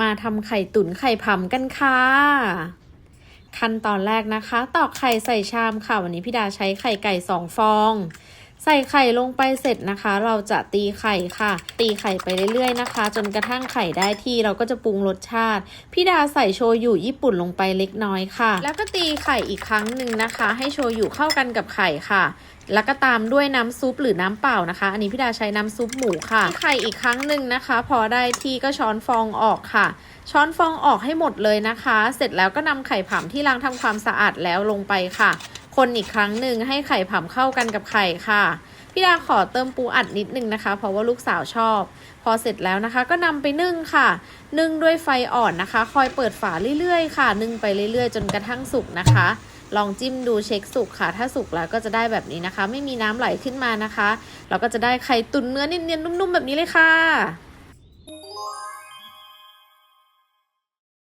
มาทำไข่ตุ๋นไข่ผำกันค่ะ ขั้นตอนแรกนะคะ ตอกไข่ใส่ชามค่ะ วันนี้พี่ดาใช้ไข่ไก่สองฟอง ใส่ไข่ลงไปเสร็จนะคะ เราจะตีไข่ค่ะ ตีไข่ไปเรื่อยๆนะคะ จนกระทั่งไข่ได้ที่เราก็จะปรุงรสชาติพี่ดาใส่โชยุญี่ปุ่นลงไปเล็กน้อยค่ะ แล้วก็ตีไข่อีกครั้งหนึ่งนะคะ ให้โชยุเข้ากันกับไข่ค่ะแล้วก็ตามด้วยน้ำซุปหรือน้ำเปล่านะคะ อันนี้พี่ดาใช้น้ำซุปหมูค่ะตีไข่อีกครั้งหนึ่งนะคะ พอได้ที่ก็ช้อนฟองออกค่ะ ช้อนฟองออกให้หมดเลยนะคะ เสร็จแล้วก็นำไข่ผำที่ล้างทำความสะอาดแล้วลงไปค่ะ คนอีกครั้งหนึ่งให้ไข่ผำเข้ากันกับไข่ค่ะ พี่ดาขอเติมปูอัดนิดนึงนะคะ เพราะว่าลูกสาวชอบ พอเสร็จแล้วนะคะ ก็นำไปนึ่งค่ะ นึ่งด้วยไฟอ่อนนะคะ คอยเปิดฝาเรื่อยๆ ค่ะ นึ่งไปเรื่อยๆ จนกระทั่งสุกนะคะ ลองจิ้มดูเช็คสุกค่ะ ถ้าสุกแล้วก็จะได้แบบนี้นะคะ ไม่มีน้ำไหลขึ้นมานะคะ เราก็จะได้ไข่ตุ๋นเนื้อเนียนๆนุ่มๆแบบนี้เลยค่ะ